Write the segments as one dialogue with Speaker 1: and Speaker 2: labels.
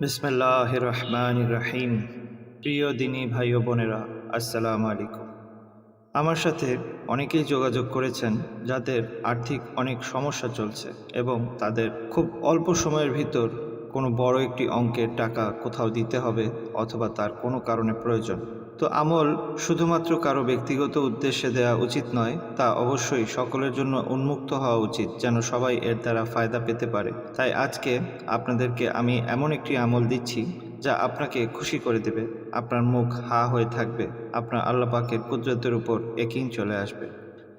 Speaker 1: বিসমিল্লাহ রহমান রাহিম প্রিয় দিনী ভাই ও বোনেরা, আসসালামু আলাইকুম। আমার সাথে অনেকেই যোগাযোগ করেছেন যাদের আর্থিক অনেক সমস্যা চলছে এবং তাদের খুব অল্প সময়ের ভিতর কোনো বড় একটি অঙ্কের টাকা কোথাও দিতে হবে অথবা তার কোনো কারণে প্রয়োজন। তো আমল শুধুমাত্র কারও ব্যক্তিগত উদ্দেশ্যে দেওয়া উচিত নয়, তা অবশ্যই সকলের জন্য উন্মুক্ত হওয়া উচিত যেন সবাই এর দ্বারা ফায়দা পেতে পারে। তাই আজকে আপনাদেরকে আমি এমন একটি আমল দিচ্ছি যা আপনাকে খুশি করে দেবে, আপনার মুখ হা হয়ে থাকবে, আপনার আল্লাহ পাকের কুদরতের উপর একিন চলে আসবে।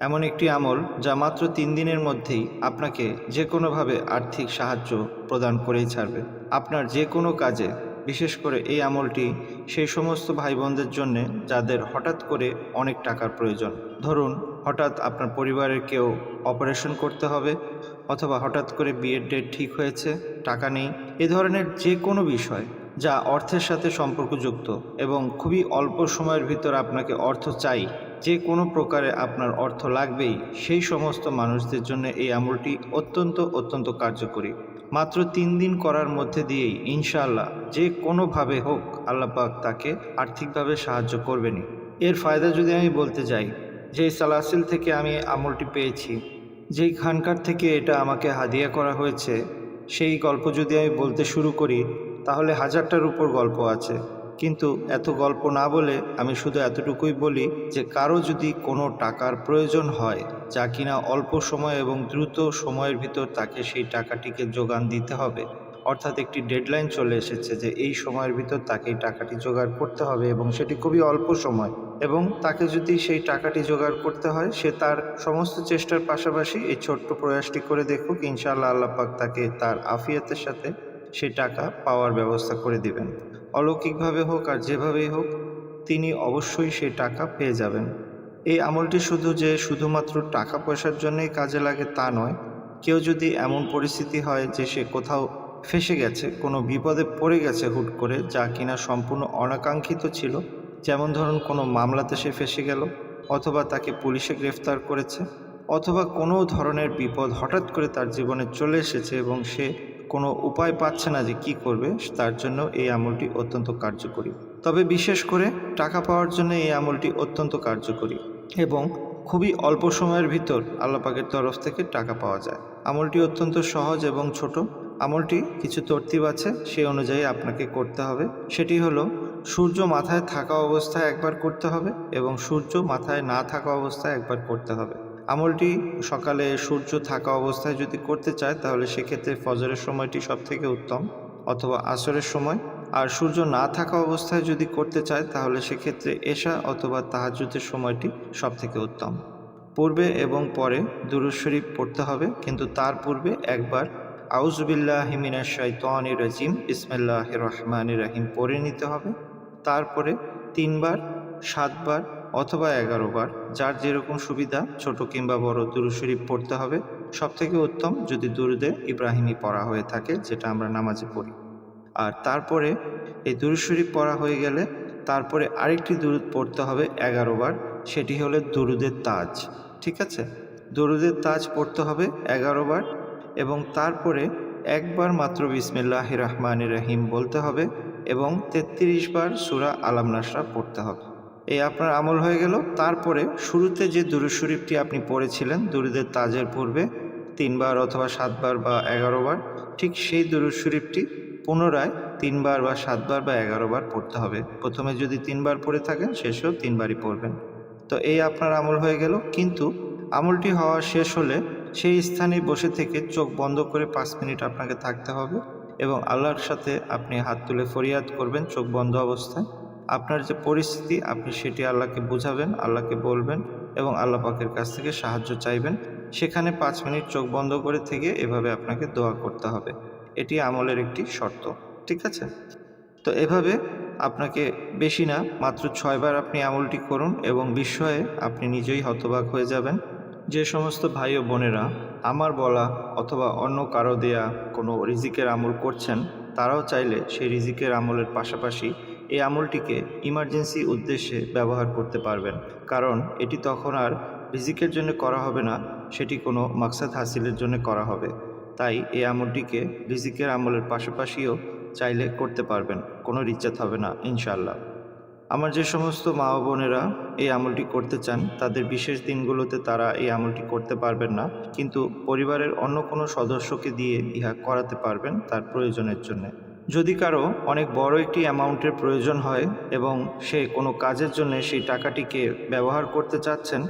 Speaker 1: এমন একটি আমল যা মাত্র তিন দিনের মধ্যেই আপনাকে যে কোনোভাবে আর্থিক সাহায্য প্রদান করেই ছাড়বে। আপনার যে কোনো কাজে, বিশেষ করে এই আমলটি সেই সমস্ত ভাই বোনদের জন্যে যাদের হঠাৎ করে অনেক টাকার প্রয়োজন। ধরুন, হঠাৎ আপনার পরিবারের কেউ অপারেশন করতে হবে অথবা হঠাৎ করে বিয়ের ডেট ঠিক হয়েছে, টাকা নেই, এ ধরনের যে কোনো বিষয় যা অর্থের সাথে সম্পর্কযুক্ত এবং খুবই অল্প সময়ের ভিতর আপনাকে অর্থ চাই। যে কোনো প্রকারে আপনার অর্থ লাগবেই। সেই সমস্ত মানুষদের জন্য এই আমলটি অত্যন্ত অত্যন্ত কার্যকরী। মাত্র তিন দিন করার মধ্যে দিয়েই ইনশাআল্লাহ যে কোনোভাবে হোক আল্লাপাক তাকে আর্থিকভাবে সাহায্য করবেনই। এর ফায়দা যদি আমি বলতে যাই, যে সালাসিল থেকে আমি আমলটি পেয়েছি যেই খানকার থেকে এটা আমাকে হাদিয়া করা হয়েছে, সেই গল্প যদি আমি বলতে শুরু করি তাহলে হাজারটার উপর গল্প আছে। কিন্তু এত গল্প না বলে আমি শুধু এতটুকুই বলি যে কারও যদি কোনো টাকার প্রয়োজন হয়, যা কিনা অল্প সময় এবং দ্রুত সময়ের ভিতর তাকে সেই টাকাটিকে যোগান দিতে হবে। অর্থাৎ একটি ডেডলাইন চলে এসেছে যে এই সময়ের ভিতর তাকে এই টাকাটি জোগাড় করতে হবে এবং সেটি খুবই অল্প সময়। এবং তাকে যদি সেই টাকাটি জোগাড় করতে হয়, সে তার সমস্ত চেষ্টার পাশাপাশি এই ছোট্ট প্রয়াসটি করে দেখুক। ইনশাআল্লাহ আল্লাপাক তাকে তার আফিয়াতের সাথে সেই টাকা পাওয়ার ব্যবস্থা করে দিবেন। অলৌকিকভাবে হোক আর যেভাবেই হোক, তিনি অবশ্যই সেই টাকা পেয়ে যাবেন। এই আমলটি শুধু যে শুধুমাত্র টাকা পয়সার জন্যই কাজে লাগে তা নয়, কেউ যদি এমন পরিস্থিতি হয় যে সে কোথাও ফেসে গেছে, কোনো বিপদে পড়ে গেছে হুট করে, যা কিনা সম্পূর্ণ অনাকাঙ্ক্ষিত ছিল, যেমন ধরুন কোনো মামলাতে সে ফেসে গেল, অথবা তাকে পুলিশে গ্রেফতার করেছে, অথবা কোনো ধরনের বিপদ হঠাৎ করে তার জীবনে চলে এসেছে এবং সে কোনো উপায় পাচ্ছে না যে কি করবে, তার জন্য এই আমলটি অত্যন্ত কার্যকরী। তবে বিশেষ করে টাকা পাওয়ার জন্য এই আমলটি অত্যন্ত কার্যকরী এবং খুবই অল্প সময়ের ভিতর আল্লাপাকের তরফ থেকে টাকা পাওয়া যায়। আমলটি অত্যন্ত সহজ এবং ছোট। আমলটি কিছু তর্তিব আছে সেই অনুযায়ী আপনাকে করতে হবে। সেটি হলো, সূর্য মাথায় থাকা অবস্থায় একবার করতে হবে এবং সূর্য মাথায় না থাকা অবস্থায় একবার করতে হবে। আমলটি সকালে সূর্য থাকা অবস্থায় যদি করতে চায়, তাহলে সেক্ষেত্রে ফজরের সময়টি সব থেকে উত্তম অথবা আসরের সময়। আর সূর্য না থাকা অবস্থায় যদি করতে চায়, তাহলে সেক্ষেত্রে এশা অথবা তাহাজুদের সময়টি সব থেকে উত্তম। পূর্বে এবং পরে দুরুদ শরীফ পড়তে হবে, কিন্তু তার পূর্বে একবার আউজবিল্লাহ হিমিনা শাইতানি রাজিম ইসমিল্লাহ রহমান রাহিম পড়ে নিতে হবে। তারপরে তিনবার সাতবার অথবা এগারো বার যার যেরকম সুবিধা, ছোট কিংবা বড় দুরু শরীফ পড়তে হবে। সব থেকে উত্তম যদি দুরুদে ইব্রাহিমী পড়া হয়ে থাকে, যেটা আমরা নামাজে পড়ি। আর তারপরে এই দুরু শরীফ পড়া হয়ে গেলে তারপরে আরেকটি দুরুদ পড়তে হবে এগারো বার সেটি হলো দুরুদের তাজ, ঠিক আছে? দরুদের তাজ পড়তে হবে এগারো বার এবং তারপরে একবার মাত্র বিসমিল্লাহ রহমান রহিম বলতে হবে এবং তেত্রিশ বার সুরা আলাম নাসরা পড়তে হবে। এই আপনার আমল হয়ে গেল। তারপরে শুরুতে যে দুরুদ শরীফটি আপনি পড়েছিলেন, দুরুদের তাজের পূর্বে তিনবার অথবা সাতবার বা এগারো বার ঠিক সেই দুরুদ শরীফটি পুনরায় তিনবার বা সাতবার বা এগারো বার পড়তে হবে। প্রথমে যদি তিনবার পড়ে থাকেন, শেষেও তিনবারই পড়বেন। তো এই আপনার আমল হয়ে গেল। কিন্তু আমলটি হওয়া শেষ হলে সেই স্থানে বসে থেকে চোখ বন্ধ করে পাঁচ মিনিট আপনাকে থাকতে হবে এবং আল্লাহর সাথে আপনি হাত তুলে ফরিয়াদ করবেন চোখ বন্ধ অবস্থায়। আপনার যে পরিস্থিতি, আপনি সেটি আল্লাহকে বুঝাবেন, আল্লাহকে বলবেন এবং আল্লাহ পাকের কাছ থেকে সাহায্য চাইবেন। সেখানে পাঁচ মিনিট চোখ বন্ধ করে থেকে এভাবে আপনাকে দোয়া করতে হবে। এটি আমলের একটি শর্ত, ঠিক আছে? তো এভাবে আপনাকে বেশি না, মাত্র ছয়বার আপনি আমলটি করুন এবং বিস্ময়ে আপনি নিজেই হতবাক হয়ে যাবেন। যে সমস্ত ভাই ও বোনেরা আমার বলা অথবা অন্য কারও দেয়া কোনো রিজিকের আমল করছেন, তারাও চাইলে সেই রিজিকের আমলের পাশাপাশি এই আমলটিকে ইমার্জেন্সি উদ্দেশ্যে ব্যবহার করতে পারবেন। কারণ এটি তখন আর রিজিকের জন্য করা হবে না, সেটি কোনো মাকসাদ হাসিলের জন্য করা হবে। তাই এই আমলটিকে রিজিকের আমলের পাশাপাশিও চাইলে করতে পারবেন, কোনো রিচাত হবে না ইনশাল্লাহ আমার যে সমস্ত মা বোনেরা এই আমলটি করতে চান, তাদের বিশেষ দিনগুলোতে তারা এই আমলটি করতে পারবেন না, কিন্তু পরিবারের অন্য কোনো সদস্যকে দিয়ে ইহা করাতে পারবেন তার প্রয়োজনের জন্য। যদি কারও অনেক বড় একটি অ্যামাউন্টের প্রয়োজন হয় এবং সে কোনো কাজের জন্য সেই টাকাটিকে ব্যবহার করতে চাচ্ছেন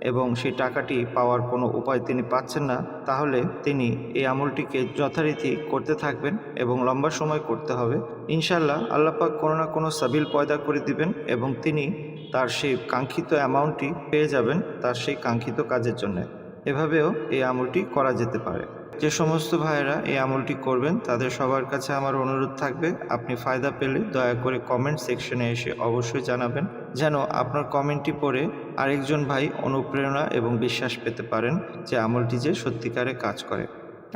Speaker 1: এবং সেই টাকাটি পাওয়ার কোনো উপায় তিনি পাচ্ছেন না, তাহলে তিনি এই আমলটিকে যথারীতি করতে থাকবেন এবং লম্বা সময় করতে হবে। ইনশাল্লাহ আল্লাপাক কোনো না কোনো সাবিল পয়দা করে দিবেন এবং তিনি তার সেই কাঙ্ক্ষিত অ্যামাউন্টটি পেয়ে যাবেন তার সেই কাঙ্ক্ষিত কাজের জন্য। এভাবেও এই আমলটি করা যেতে পারে। যে সমস্ত ভাইয়েরা এই আমলটি করবেন, তাদের সবার কাছে আমার অনুরোধ থাকবে, আপনি ফায়দা পেলে দয়া করে কমেন্ট সেকশনে এসে অবশ্যই জানাবেন, যেন আপনার কমেন্টটি পড়ে আরেকজন ভাই অনুপ্রেরণা এবং বিশ্বাস পেতে পারেন যে আমলটি যে সত্যিকারে কাজ করে।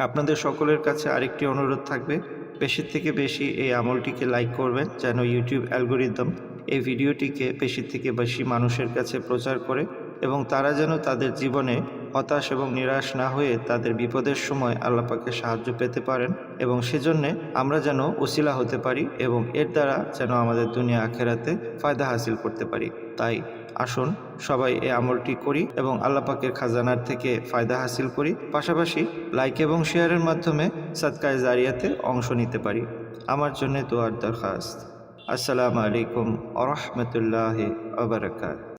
Speaker 1: আপনাদের সকলের কাছে আরেকটি অনুরোধ থাকবে বেশি থেকে বেশি এই আমলটিকে লাইক করবেন, যেন ইউটিউব অ্যালগোরিদম এই ভিডিওটিকে বেশি থেকে বেশি মানুষের কাছে প্রচার করে এবং তারা যেন তাদের জীবনে হতাশ এবং নিরাশ না হয়ে তাদের বিপদের সময় আল্লাপাকে সাহায্য পেতে পারেন এবং সেজন্যে আমরা যেন উসিলা হতে পারি এবং এর দ্বারা যেন আমাদের দুনিয়া আখেরাতে ফায়দা হাসিল করতে পারি। তাই আসুন সবাই এই আমলটি করি এবং আল্লাপাকের খাজানার থেকে ফায়দা হাসিল করি। পাশাপাশি লাইক এবং শেয়ারের মাধ্যমে সৎকায় জারিয়াতে অংশ নিতে পারি। আমার জন্য দোয়ার দরখাস্ত। আসসালামু আলাইকুম আ রহমতুল্লাহ আবরকাত